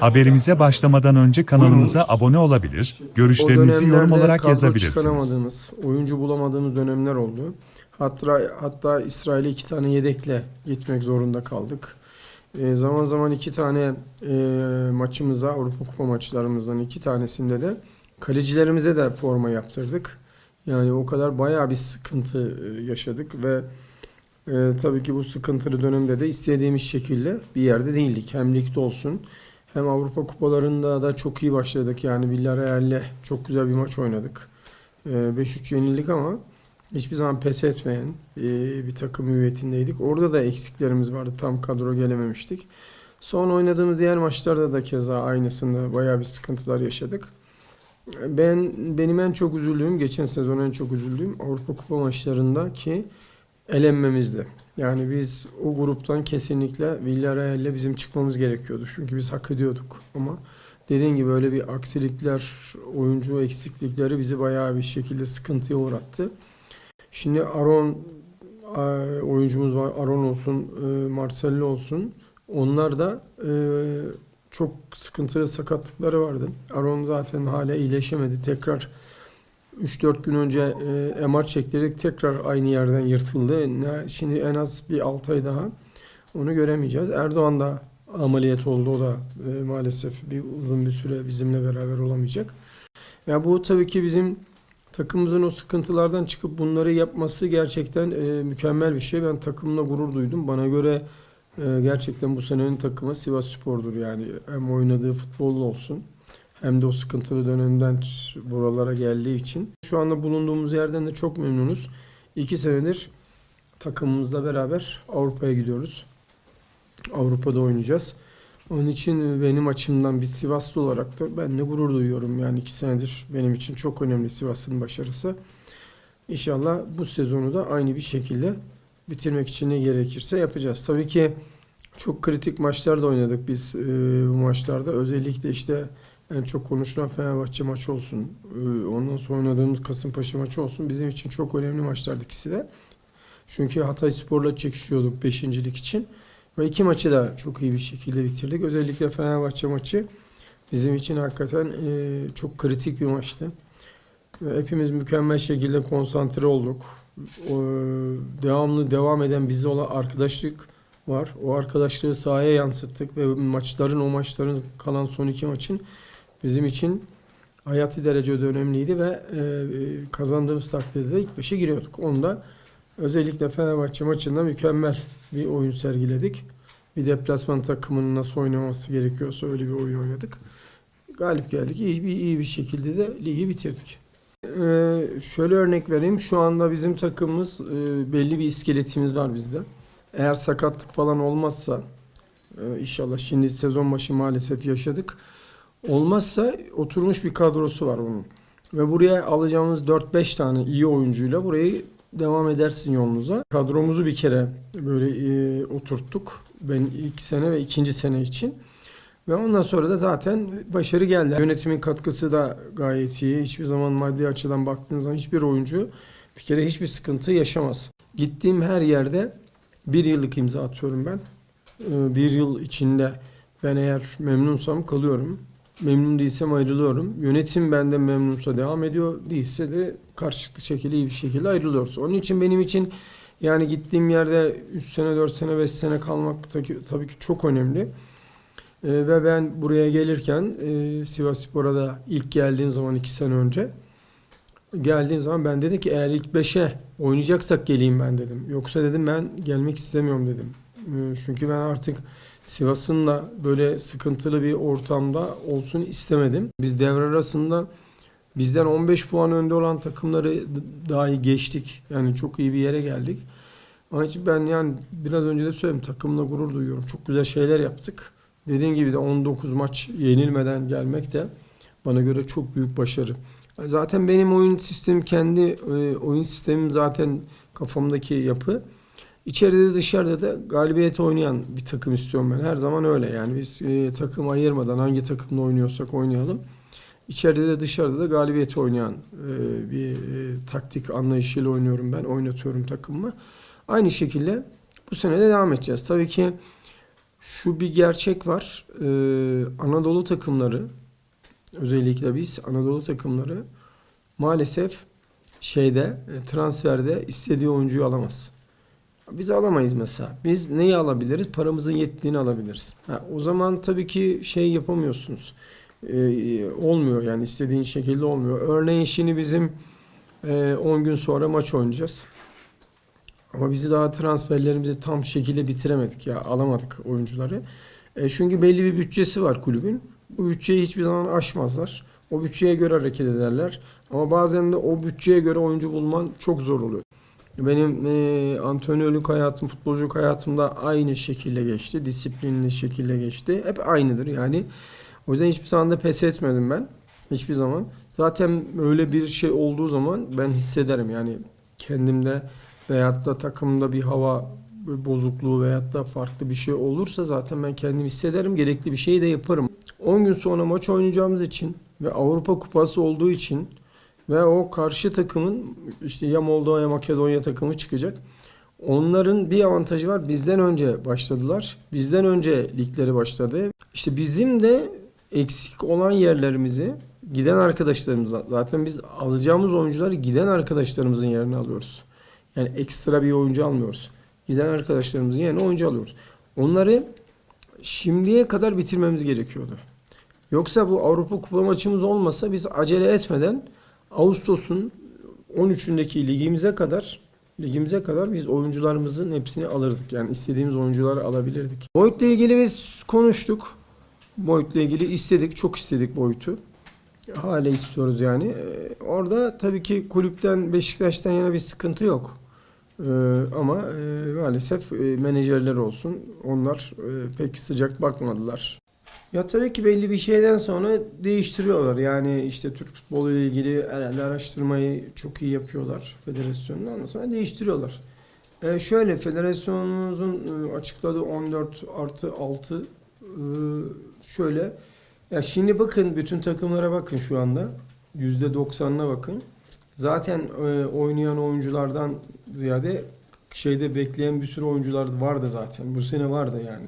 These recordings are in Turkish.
Haberimize başlamadan önce kanalımıza abone olabilir, görüşlerinizi yorum olarak yazabilirsiniz. oyuncu bulamadığımız dönemler oldu. Hatta hatta İsrail'e iki tane yedekle gitmek zorunda kaldık. E, zaman zaman iki tane e, maçımıza, Avrupa Kupa maçlarımızdan iki tanesinde de kalecilerimize de forma yaptırdık. Yani o kadar bayağı bir sıkıntı e, yaşadık ve e, tabii ki bu sıkıntılı dönemde de istediğimiz şekilde bir yerde değildik. Hem ligde olsun hem Avrupa kupalarında da çok iyi başladık. Yani Villarreal'le çok güzel bir maç oynadık. E, 5-3 yenildik ama hiçbir zaman pes etmeyen e, bir takım hüviyetindeydik. Orada da eksiklerimiz vardı. Tam kadro gelememiştik. Son oynadığımız diğer maçlarda da keza aynısında bayağı bir sıkıntılar yaşadık. Ben benim en çok üzüldüğüm, geçen sezon en çok üzüldüğüm Avrupa Kupa maçlarındaki elenmemizdi. Yani biz o gruptan kesinlikle Villarreal'le bizim çıkmamız gerekiyordu. Çünkü biz hak ediyorduk. Ama dediğin gibi öyle bir aksilikler, oyuncu eksiklikleri bizi bayağı bir şekilde sıkıntıya uğrattı. Şimdi Aron e, oyuncumuz var. Aron olsun, e, Marcelo olsun. Onlar da e, çok sıkıntılı sakatlıkları vardı. Aron zaten hala iyileşemedi. Tekrar 3-4 gün önce e, MR çektirdik. Tekrar aynı yerden yırtıldı. Şimdi en az bir 6 ay daha onu göremeyeceğiz. Erdoğan da ameliyat oldu. O da e, maalesef bir uzun bir süre bizimle beraber olamayacak. Ya bu tabii ki bizim takımımızın o sıkıntılardan çıkıp bunları yapması gerçekten e, mükemmel bir şey. Ben takımla gurur duydum. Bana göre e, gerçekten bu senenin takımı Sivas Spor'dur yani. Hem oynadığı futbol olsun hem de o sıkıntılı dönemden buralara geldiği için. Şu anda bulunduğumuz yerden de çok memnunuz. İki senedir takımımızla beraber Avrupa'ya gidiyoruz. Avrupa'da oynayacağız. Onun için benim açımdan bir Sivaslı olarak da ben de gurur duyuyorum. Yani iki senedir benim için çok önemli Sivas'ın başarısı. İnşallah bu sezonu da aynı bir şekilde bitirmek için ne gerekirse yapacağız. Tabii ki çok kritik maçlar da oynadık biz e, bu maçlarda. Özellikle işte en çok konuşulan Fenerbahçe maçı olsun. e, ondan sonra oynadığımız Kasımpaşa maçı olsun. Bizim için çok önemli maçlardı ikisi de. Çünkü Hatay Spor'la çekişiyorduk beşincilik için. Ve iki maçı da çok iyi bir şekilde bitirdik. Özellikle Fenerbahçe maçı bizim için hakikaten e, çok kritik bir maçtı. Hepimiz mükemmel şekilde konsantre olduk. Devamlı devam eden bizde olan arkadaşlık var. O arkadaşlığı sahaya yansıttık ve maçların o maçların kalan son iki maçın bizim için hayati derecede önemliydi ve e, kazandığımız takdirde de ilk beşe giriyorduk. Onda özellikle Fenerbahçe maçında mükemmel bir oyun sergiledik. Bir deplasman takımının nasıl oynaması gerekiyorsa öyle bir oyun oynadık. Galip geldik. İyi bir, iyi bir şekilde de ligi bitirdik. Ee, şöyle örnek vereyim. Şu anda bizim takımımız e, belli bir iskeletimiz var bizde. Eğer sakatlık falan olmazsa e, inşallah şimdi sezon başı maalesef yaşadık. Olmazsa oturmuş bir kadrosu var onun. Ve buraya alacağımız 4-5 tane iyi oyuncuyla burayı devam edersin yolunuza. Kadromuzu bir kere böyle e, oturttuk. Ben ilk sene ve ikinci sene için. Ve ondan sonra da zaten başarı geldi. Yönetimin katkısı da gayet iyi. Hiçbir zaman maddi açıdan baktığınız zaman hiçbir oyuncu bir kere hiçbir sıkıntı yaşamaz. Gittiğim her yerde bir yıllık imza atıyorum ben. Ee, Bir yıl içinde ben eğer memnunsam kalıyorum. Memnun değilsem ayrılıyorum. Yönetim benden memnunsa devam ediyor. Değilse de karşılıklı şekilde iyi bir şekilde ayrılıyoruz. Onun için benim için yani gittiğim yerde 3 sene, 4 sene, 5 sene kalmak tabii, ki çok önemli. Ee, ve ben buraya gelirken e, Sivas Spor'a ilk geldiğim zaman 2 sene önce geldiğim zaman ben dedim ki eğer ilk 5'e oynayacaksak geleyim ben dedim. Yoksa dedim ben gelmek istemiyorum dedim. Ee, Çünkü ben artık Sivas'ın da böyle sıkıntılı bir ortamda olsun istemedim. Biz devre arasında bizden 15 puan önde olan takımları dahi geçtik. Yani çok iyi bir yere geldik. Onun için ben yani biraz önce de söyledim takımla gurur duyuyorum. Çok güzel şeyler yaptık. Dediğim gibi de 19 maç yenilmeden gelmek de bana göre çok büyük başarı. Zaten benim oyun sistemim kendi e, oyun sistemim zaten kafamdaki yapı. İçeride de dışarıda da galibiyet oynayan bir takım istiyorum ben. Her zaman öyle yani biz e, takım ayırmadan hangi takımla oynuyorsak oynayalım. İçeride de dışarıda da galibiyet oynayan e, bir e, taktik anlayışıyla oynuyorum ben. Oynatıyorum takımımı. Aynı şekilde bu sene de devam edeceğiz. Tabii ki şu bir gerçek var. Ee, Anadolu takımları özellikle biz Anadolu takımları maalesef şeyde e, transferde istediği oyuncuyu alamaz. Biz alamayız mesela. Biz neyi alabiliriz? Paramızın yettiğini alabiliriz. Ha, o zaman tabii ki şey yapamıyorsunuz. Ee, olmuyor yani istediğin şekilde olmuyor. Örneğin şimdi bizim e, 10 gün sonra maç oynayacağız. Ama bizi daha transferlerimizi tam şekilde bitiremedik ya alamadık oyuncuları. E, çünkü belli bir bütçesi var kulübün. Bu bütçeyi hiçbir zaman aşmazlar. O bütçeye göre hareket ederler. Ama bazen de o bütçeye göre oyuncu bulman çok zor oluyor. Benim e, antrenörlük hayatım, futbolculuk hayatımda aynı şekilde geçti. Disiplinli şekilde geçti. Hep aynıdır yani. O yüzden hiçbir zaman da pes etmedim ben. Hiçbir zaman. Zaten öyle bir şey olduğu zaman ben hissederim yani kendimde veyahut da takımda bir hava bozukluğu veyahut da farklı bir şey olursa zaten ben kendim hissederim. Gerekli bir şeyi de yaparım. 10 gün sonra maç oynayacağımız için ve Avrupa Kupası olduğu için ve o karşı takımın işte ya Moldova ya Makedonya takımı çıkacak. Onların bir avantajı var. Bizden önce başladılar. Bizden önce ligleri başladı. İşte bizim de eksik olan yerlerimizi giden arkadaşlarımıza zaten biz alacağımız oyuncuları giden arkadaşlarımızın yerine alıyoruz. Yani ekstra bir oyuncu almıyoruz. Giden arkadaşlarımızın yerine oyuncu alıyoruz. Onları şimdiye kadar bitirmemiz gerekiyordu. Yoksa bu Avrupa Kupa maçımız olmasa biz acele etmeden Ağustos'un 13'ündeki ligimize kadar ligimize kadar biz oyuncularımızın hepsini alırdık. Yani istediğimiz oyuncuları alabilirdik. Boyutla ilgili biz konuştuk. Boyutla ilgili istedik. Çok istedik boyutu. Hala istiyoruz yani. Ee, orada tabii ki kulüpten Beşiktaş'tan yana bir sıkıntı yok. Ee, ama e, maalesef e, menajerler olsun. Onlar e, pek sıcak bakmadılar. Ya tabii ki belli bir şeyden sonra değiştiriyorlar. Yani işte Türk futbolu ile ilgili herhalde araştırmayı çok iyi yapıyorlar federasyonun. Ondan sonra değiştiriyorlar. Ee, şöyle federasyonumuzun e, açıkladığı 14 artı 6 e, şöyle. Ya şimdi bakın bütün takımlara bakın şu anda. %90'ına bakın. Zaten e, oynayan oyunculardan ziyade şeyde bekleyen bir sürü oyuncular vardı zaten. Bu sene vardı yani.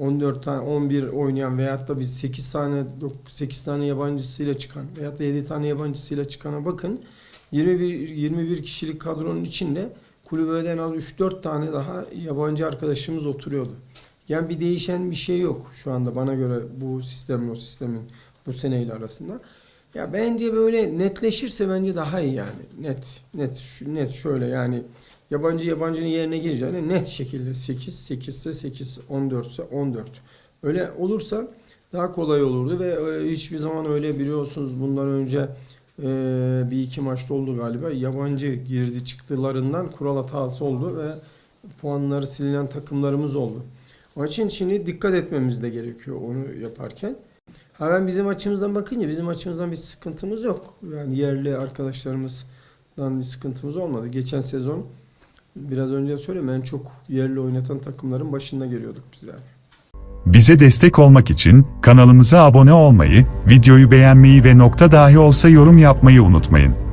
14 tane 11 oynayan veyahut da biz 8 tane 8 tane yabancısıyla çıkan veyahut da 7 tane yabancısıyla çıkana bakın. 21 21 kişilik kadronun içinde kulübeden en az 3-4 tane daha yabancı arkadaşımız oturuyordu. Yani bir değişen bir şey yok şu anda bana göre bu sistemle o sistemin bu seneyle arasında. Ya bence böyle netleşirse bence daha iyi yani. Net, net, net şöyle yani yabancı yabancının yerine gireceğine net şekilde 8, 8 ise 8, 14 ise 14. Öyle olursa daha kolay olurdu ve e, hiçbir zaman öyle biliyorsunuz bundan önce e, bir iki maçta oldu galiba. Yabancı girdi çıktılarından kural hatası oldu ve puanları silinen takımlarımız oldu. Onun için şimdi dikkat etmemiz de gerekiyor onu yaparken. Ha ben bizim açımızdan bakınca bizim açımızdan bir sıkıntımız yok. Yani yerli arkadaşlarımızdan bir sıkıntımız olmadı. Geçen sezon biraz önce söyledim en çok yerli oynatan takımların başında geliyorduk biz yani. Bize destek olmak için kanalımıza abone olmayı, videoyu beğenmeyi ve nokta dahi olsa yorum yapmayı unutmayın.